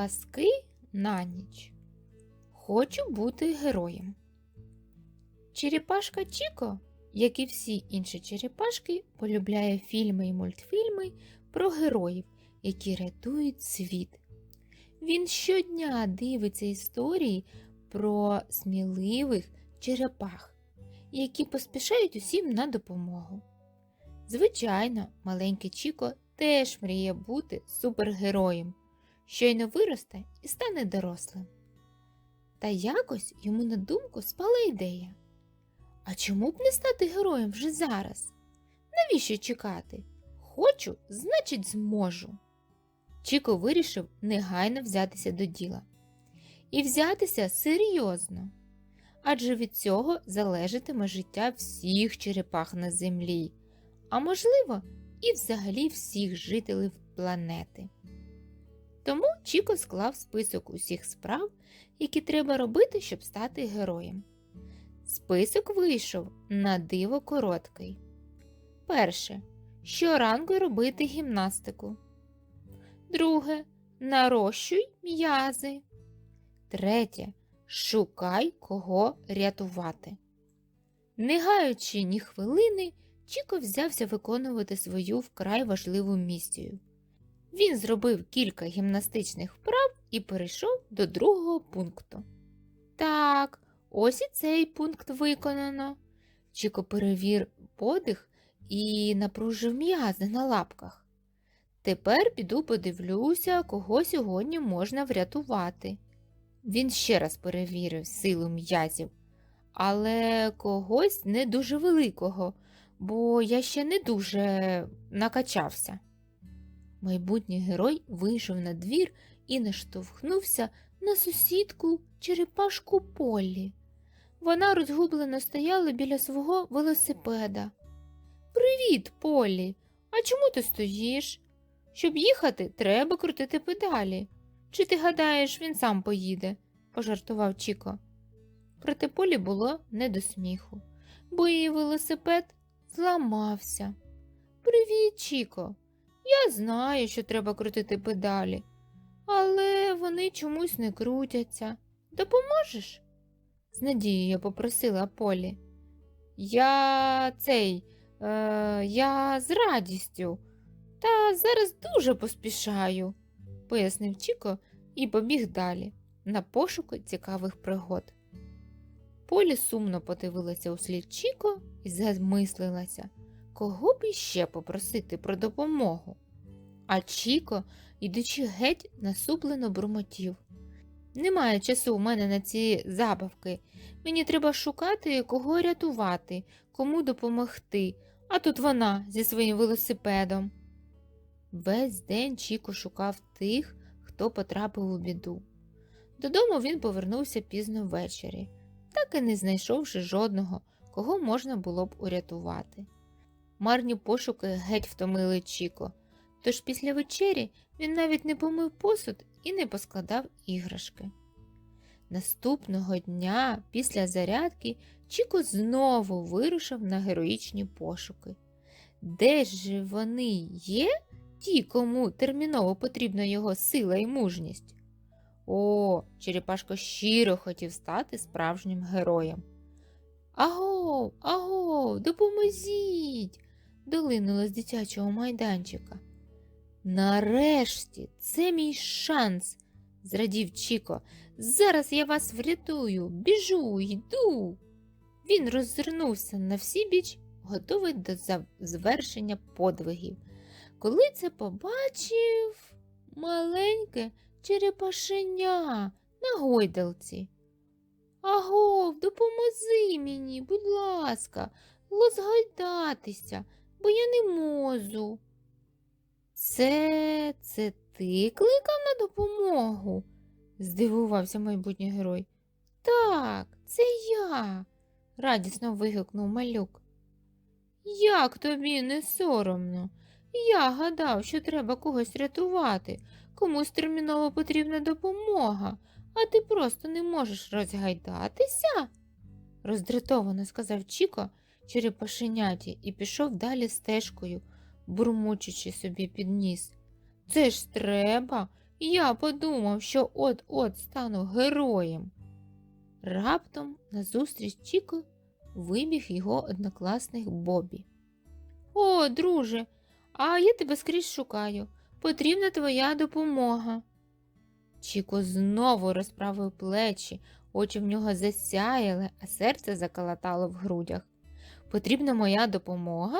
Казки на ніч. Хочу бути героєм. Черепашка Чіко, як і всі інші черепашки, полюбляє фільми і мультфільми про героїв, які рятують світ. Він щодня дивиться історії про сміливих черепах, які поспішають усім на допомогу. Звичайно, маленький Чіко теж мріє бути супергероєм, щойно виросте і стане дорослим. Та якось йому на думку спала ідея. А чому б не стати героєм вже зараз? Навіщо чекати? Хочу, значить, зможу. Чіко вирішив негайно взятися до діла. І взятися серйозно. Адже від цього залежатиме життя всіх черепах на землі, а можливо, і взагалі всіх жителів планети. Тому Чіко склав список усіх справ, які треба робити, щоб стати героєм. Список вийшов на диво короткий. Перше. Щоранку робити гімнастику. Друге. Нарощуй м'язи. Третє. Шукай кого рятувати. Не гаючи ні хвилини, Чіко взявся виконувати свою вкрай важливу місію. Він зробив кілька гімнастичних вправ і перейшов до другого пункту. Так, ось і цей пункт виконано. Чіко перевір подих і напружив м'язи на лапках. Тепер піду подивлюся, кого сьогодні можна врятувати. Він ще раз перевірив силу м'язів, але когось не дуже великого, бо я ще не дуже накачався. Майбутній герой вийшов на двір і наштовхнувся на сусідку черепашку Поллі. Вона розгублено стояла біля свого велосипеда. Привіт, Поллі! А чому ти стоїш? Щоб їхати, треба крутити педалі. Чи ти гадаєш, він сам поїде? пожартував Чіко. Проте Полі було не до сміху, бо її велосипед зламався. Привіт, Чіко. Я знаю, що треба крутити педалі, але вони чомусь не крутяться. Допоможеш? з надією попросила Полі. Я цей, е, я з радістю, та зараз дуже поспішаю, пояснив Чіко і побіг далі на пошуки цікавих пригод. Полі сумно подивилася у слід Чіко і замислилася, кого б іще попросити про допомогу. А Чіко, йдучи геть, насуплено бурмотів. Немає часу у мене на ці забавки. Мені треба шукати, кого рятувати, кому допомогти, а тут вона зі своїм велосипедом. Весь день Чіко шукав тих, хто потрапив у біду. Додому він повернувся пізно ввечері, так і не знайшовши жодного, кого можна було б урятувати. Марні пошуки геть втомили Чіко, тож після вечері він навіть не помив посуд і не поскладав іграшки. Наступного дня, після зарядки, Чіко знову вирушив на героїчні пошуки. Де ж вони є, ті, кому терміново потрібна його сила і мужність? О, Черепашко щиро хотів стати справжнім героєм. Агов, агов, допоможіть! долинуло з дитячого майданчика. Нарешті це мій шанс, зрадів Чіко. Зараз я вас врятую, біжу, йду. Він роззирнувся на всі біч, готовий до звершення подвигів. Коли це побачив маленьке черепашеня на гойдалці. Агов, допоможи мені, будь ласка, лозгайдатися, бо я не можу. Це це ти кликав на допомогу? здивувався майбутній герой. Так, це я, радісно вигукнув малюк. Як тобі не соромно? Я гадав, що треба когось рятувати, комусь терміново потрібна допомога, а ти просто не можеш розгайдатися, роздратовано сказав Чіко черепашеняті і пішов далі стежкою, бурмочучи собі під ніс. Це ж треба, Я подумав, що от-от стану героєм. Раптом назустріч Чіко вибіг його однокласник Бобі. О, друже, а я тебе скрізь шукаю. Потрібна твоя допомога. Чіко знову розправив плечі, очі в нього засяяли, а серце заколотало в грудях. Потрібна моя допомога?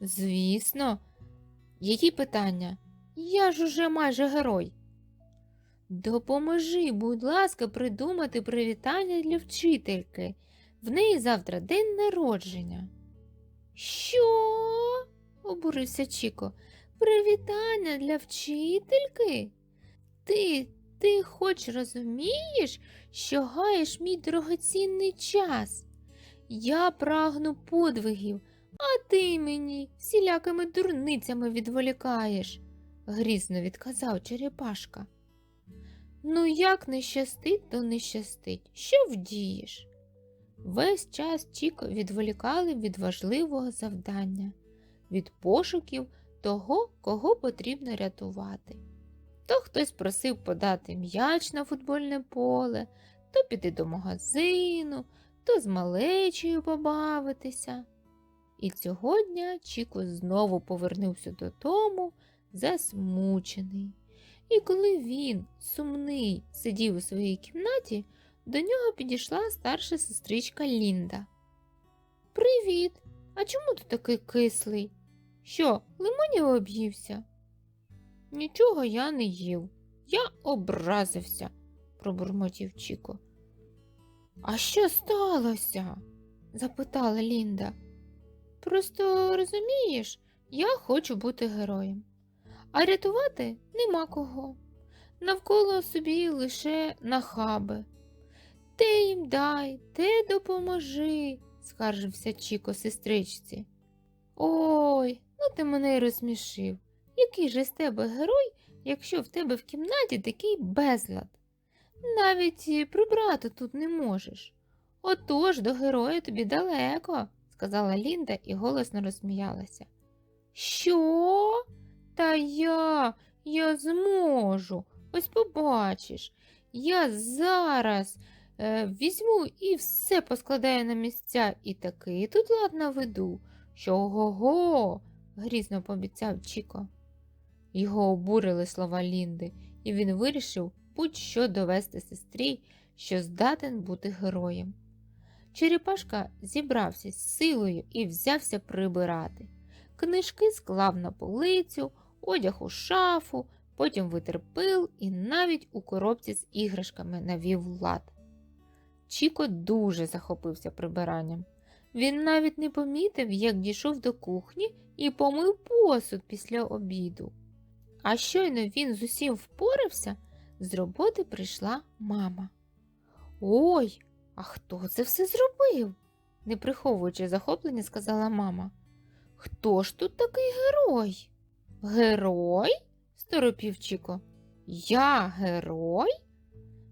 Звісно. Які питання? Я ж уже майже герой. Допоможи, будь ласка, придумати привітання для вчительки. В неї завтра день народження. Що? обурився Чіко. Привітання для вчительки? Ти, ти хоч розумієш, що гаєш мій дорогоцінний час? Я прагну подвигів, а ти мені всілякими дурницями відволікаєш, грізно відказав Черепашка. Ну, як не щастить, то не щастить. Що вдієш? Весь час Чіко відволікали від важливого завдання, від пошуків того, кого потрібно рятувати. То хтось просив подати м'яч на футбольне поле, то піти до магазину, то з малечею побавитися. І цього дня Чіко знову повернувся додому, засмучений. І коли він, сумний, сидів у своїй кімнаті, до нього підійшла старша сестричка Лінда. Привіт! А чому ти такий кислий? Що, лимонів об'ївся? Нічого я не їв. Я образився, пробурмотів Чіко. А що сталося? запитала Лінда. Просто розумієш, я хочу бути героєм, а рятувати нема кого. Навколо собі лише нахаби. Те їм дай, те допоможи, скаржився Чіко сестричці. Ой, ну ти мене й розсмішив. Який же з тебе герой, якщо в тебе в кімнаті такий безлад? Навіть прибрати тут не можеш. Отож до героя тобі далеко, сказала Лінда і голосно розсміялася. Що? Та я, я зможу. Ось побачиш. Я зараз е, візьму і все поскладаю на місця і таки тут лад наведу, що ого-го, грізно пообіцяв Чіко. Його обурили слова Лінди, і він вирішив будь-що довести сестрі, що здатен бути героєм. Черепашка зібрався з силою і взявся прибирати. Книжки склав на полицю, одяг у шафу, потім витер пил і навіть у коробці з іграшками навів лад. Чіко дуже захопився прибиранням. Він навіть не помітив, як дійшов до кухні і помив посуд після обіду. А щойно він з усім впорався, з роботи прийшла мама. Ой, а хто це все зробив? не приховуючи захоплення, сказала мама. Хто ж тут такий герой? Герой? сторопів Чіко. Я герой?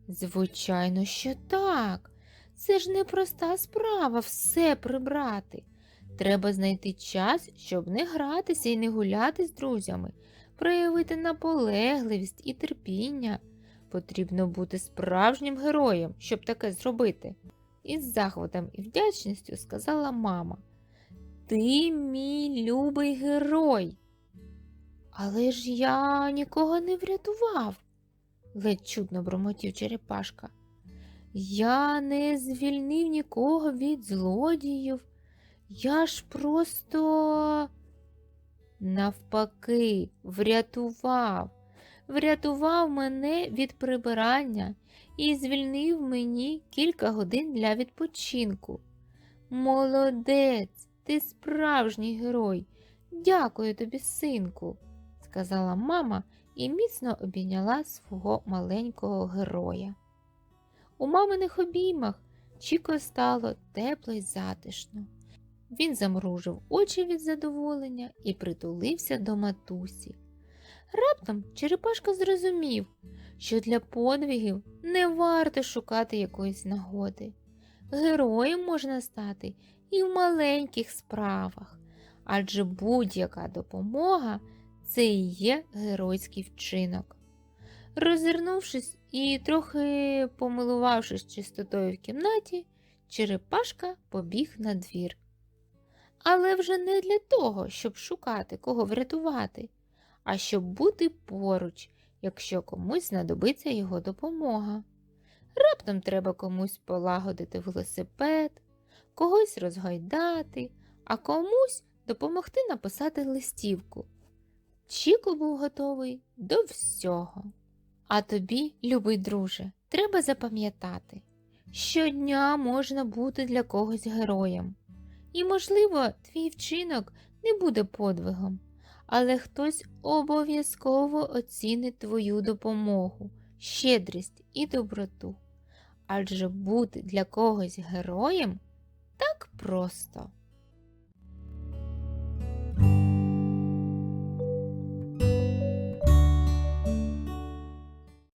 Звичайно, що так. Це ж непроста справа все прибрати. Треба знайти час, щоб не гратися і не гуляти з друзями, проявити наполегливість і терпіння. Потрібно бути справжнім героєм, щоб таке зробити. Із захватом і вдячністю сказала мама. Ти мій любий герой. Але ж я нікого не врятував, ледь чудно бромотів Черепашка. Я не звільнив нікого від злодіїв. Я ж просто навпаки врятував, врятував мене від прибирання і звільнив мені кілька годин для відпочинку. Молодець, ти справжній герой. Дякую тобі, синку, сказала мама і міцно обійняла свого маленького героя. У маминих обіймах Чіко стало тепло й затишно. Він замружив очі від задоволення і притулився до матусі. Раптом Черепашка зрозумів, що для подвигів не варто шукати якоїсь нагоди. Героєм можна стати і в маленьких справах, адже будь-яка допомога це і є геройський вчинок. Розвернувшись і трохи помилувавшись чистотою в кімнаті, Черепашка побіг на двір. Але вже не для того, щоб шукати, кого врятувати, а щоб бути поруч, якщо комусь знадобиться його допомога. Раптом треба комусь полагодити велосипед, когось розгойдати, а комусь допомогти написати листівку. Чіко був готовий до всього. А тобі, любий друже, треба запам'ятати, щодня можна бути для когось героєм. І, можливо, твій вчинок не буде подвигом, але хтось обов'язково оцінить твою допомогу, щедрість і доброту. Адже бути для когось героєм так просто.